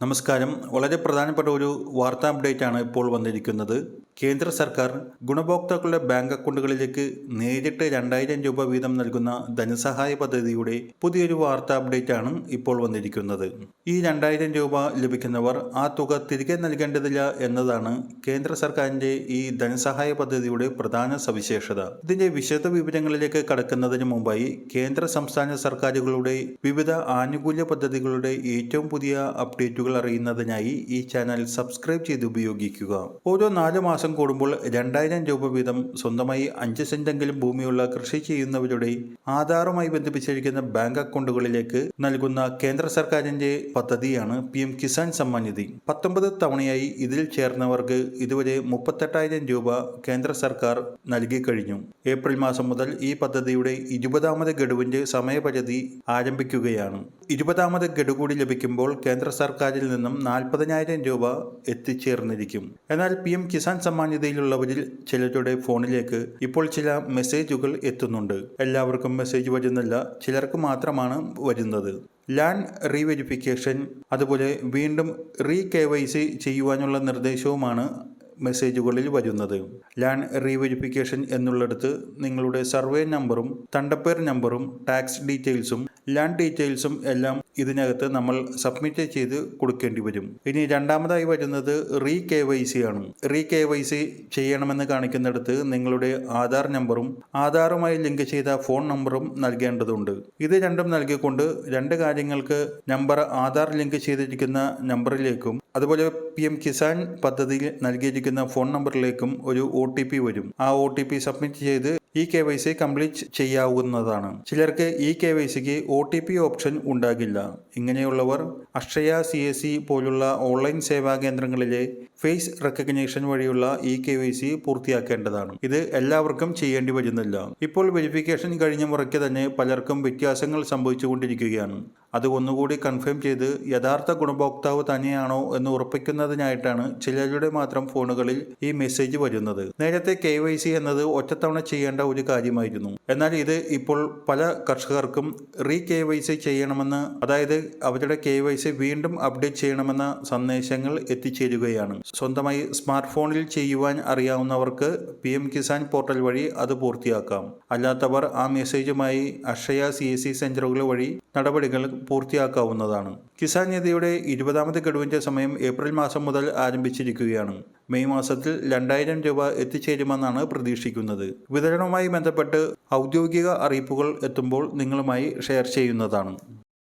നമസ്കാരം. വളരെ പ്രധാനപ്പെട്ട ഒരു വാർത്താ അപ്ഡേറ്റ് ആണ് ഇപ്പോൾ വന്നിരിക്കുന്നത്. കേന്ദ്ര സർക്കാർ ഗുണഭോക്താക്കളുടെ ബാങ്ക് അക്കൗണ്ടുകളിലേക്ക് നേരിട്ട് രണ്ടായിരം രൂപ വീതം നൽകുന്ന ധനസഹായ പദ്ധതിയുടെ പുതിയൊരു വാർത്താ അപ്ഡേറ്റ് ആണ് ഇപ്പോൾ വന്നിരിക്കുന്നത്. ഈ രണ്ടായിരം രൂപ ലഭിക്കുന്നവർ ആ തുക തിരികെ നൽകേണ്ടതില്ല എന്നതാണ് കേന്ദ്ര സർക്കാരിന്റെ ഈ ധനസഹായ പദ്ധതിയുടെ പ്രധാന സവിശേഷത. ഇതിന്റെ വിശദ വിവരങ്ങളിലേക്ക് കടക്കുന്നതിന് മുമ്പായി കേന്ദ്ര സംസ്ഥാന സർക്കാരുകളുടെ വിവിധ ആനുകൂല്യ പദ്ധതികളുടെ ഏറ്റവും പുതിയ അപ്ഡേറ്റുകൾ അറിയുന്നതിനായി ഈ ചാനൽ സബ്സ്ക്രൈബ് ചെയ്ത് ഉപയോഗിക്കുക. ഓരോ നാല് മാസം കൂടുമ്പോൾ രണ്ടായിരം രൂപ വീതം സ്വന്തമായി അഞ്ച് സെന്റെങ്കിലും ഭൂമിയുള്ള കൃഷി ചെയ്യുന്നവരുടെ ആധാറുമായി ബന്ധിപ്പിച്ചിരിക്കുന്ന ബാങ്ക് അക്കൗണ്ടുകളിലേക്ക് നൽകുന്ന കേന്ദ്ര സർക്കാരിന്റെ പദ്ധതിയാണ് പി എം കിസാൻ സമ്മാൻ നിധി. പത്തൊമ്പത് തവണയായി ഇതിൽ ചേർന്നവർക്ക് ഇതുവരെ മുപ്പത്തെട്ടായിരം രൂപ കേന്ദ്ര സർക്കാർ നൽകി കഴിഞ്ഞു. ഏപ്രിൽ മാസം മുതൽ ഈ പദ്ധതിയുടെ ഇരുപതാമത് ഗഡുവിന്റെ സമയപരിധി ആരംഭിക്കുകയാണ്. ഇരുപതാമത് ഗഡു കൂടി ലഭിക്കുമ്പോൾ കേന്ദ്ര സർക്കാരിൽ നിന്നും നാൽപ്പതിനായിരം രൂപ എത്തിച്ചേർന്നിരിക്കും. എന്നാൽ പി എം കിസാൻ സമ്മാൻ നിധിയിലുള്ളവരിൽ ചിലരുടെ ഫോണിലേക്ക് ഇപ്പോൾ ചില മെസ്സേജുകൾ എത്തുന്നുണ്ട്. എല്ലാവർക്കും മെസ്സേജ് വരുന്നില്ല ചിലർക്ക് മാത്രമാണ് വരുന്നത്. ലാൻഡ് റീവെരിഫിക്കേഷൻ അതുപോലെ വീണ്ടും റീ കെ വൈ സി ചെയ്യുവാനുള്ള നിർദ്ദേശവുമാണ് മെസ്സേജുകളിൽ വരുന്നത്. ലാൻഡ് റീവെരിഫിക്കേഷൻ എന്നുള്ളിടത്ത് നിങ്ങളുടെ സർവേ നമ്പറും തണ്ടപ്പേർ നമ്പറും ടാക്സ് ഡീറ്റെയിൽസും ലാൻഡ് ഡീറ്റെയിൽസും എല്ലാം ഇതിനകത്ത് നമ്മൾ സബ്മിറ്റ് ചെയ്ത് കൊടുക്കേണ്ടി വരും. ഇനി രണ്ടാമതായി വരുന്നത് റീ കെ വൈ സി ആണ്. റീ കെ വൈ സി ചെയ്യണമെന്ന് കാണിക്കുന്നിടത്ത് നിങ്ങളുടെ ആധാർ നമ്പറും ആധാറുമായി ലിങ്ക് ചെയ്ത ഫോൺ നമ്പറും നൽകേണ്ടതുണ്ട്. ഇത് രണ്ടും നൽകിക്കൊണ്ട് രണ്ട് കാര്യങ്ങൾക്ക് നമ്പർ ആധാർ ലിങ്ക് ചെയ്തിരിക്കുന്ന നമ്പറിലേക്കും അതുപോലെ പി എം കിസാൻ പദ്ധതിയിൽ നൽകിയിരിക്കുന്ന ഫോൺ നമ്പറിലേക്കും ഒരു ഒ വരും. ആ ഒ സബ്മിറ്റ് ചെയ്ത് ഈ കെ വൈ സി കംപ്ലീറ്റ് ചെയ്യാവുന്നതാണ്. ചിലർക്ക് ഇ കെ വൈ സിക്ക് ഒ ടി പി ഓപ്ഷൻ ഉണ്ടാകില്ല. ഇങ്ങനെയുള്ളവർ അക്ഷയ സി എസ് സി പോലുള്ള ഓൺലൈൻ സേവാ കേന്ദ്രങ്ങളിലെ ഫേസ് റെക്കഗ്നേഷൻ വഴിയുള്ള ഇ കെ വൈ സി പൂർത്തിയാക്കേണ്ടതാണ്. ഇത് എല്ലാവർക്കും ചെയ്യേണ്ടി വരുന്നില്ല. ഇപ്പോൾ വെരിഫിക്കേഷൻ കഴിഞ്ഞ മുറയ്ക്ക് തന്നെ പലർക്കും വ്യത്യാസങ്ങൾ സംഭവിച്ചുകൊണ്ടിരിക്കുകയാണ്. അത് ഒന്നുകൂടി കൺഫേം ചെയ്ത് യഥാർത്ഥ ഗുണഭോക്താവ് തന്നെയാണോ എന്ന് ഉറപ്പിക്കുന്നതിനായിട്ടാണ് ചിലരുടെ മാത്രം ഫോണുകളിൽ ഈ മെസ്സേജ് വരുന്നത്. നേരത്തെ കെ വൈ സി എന്നത് ഒറ്റത്തവണ ചെയ്യേണ്ട ഒരു കാര്യമായിരുന്നു. എന്നാൽ ഇത് ഇപ്പോൾ പല കർഷകർക്കും റീ കെ വൈ സി ചെയ്യണമെന്ന് അതായത് അവരുടെ കെ വൈ സി വീണ്ടും അപ്ഡേറ്റ് ചെയ്യണമെന്ന സന്ദേശങ്ങൾ എത്തിച്ചേരുകയാണ്. സ്വന്തമായി സ്മാർട്ട് ഫോണിൽ ചെയ്യുവാൻ അറിയാവുന്നവർക്ക് പി എം കിസാൻ പോർട്ടൽ വഴി അത് പൂർത്തിയാക്കാം. അല്ലാത്തവർ ആ മെസ്സേജുമായി അക്ഷയ സി എസ് സി സെന്ററുകൾ വഴി നടപടികൾ പൂർത്തിയാക്കാവുന്നതാണ്. കിസാൻ നിധിയുടെ ഇരുപതാമത് ഗഡുവിന്റെ സമയം ഏപ്രിൽ മാസം മുതൽ ആരംഭിച്ചിരിക്കുകയാണ്. മെയ് മാസത്തിൽ രണ്ടായിരം രൂപ എത്തിച്ചേരുമെന്നാണ് പ്രതീക്ഷിക്കുന്നത്. വിതരണവുമായി ബന്ധപ്പെട്ട് ഔദ്യോഗിക അറിയിപ്പുകൾ എത്തുമ്പോൾ നിങ്ങളുമായി ഷെയർ ചെയ്യുന്നതാണ്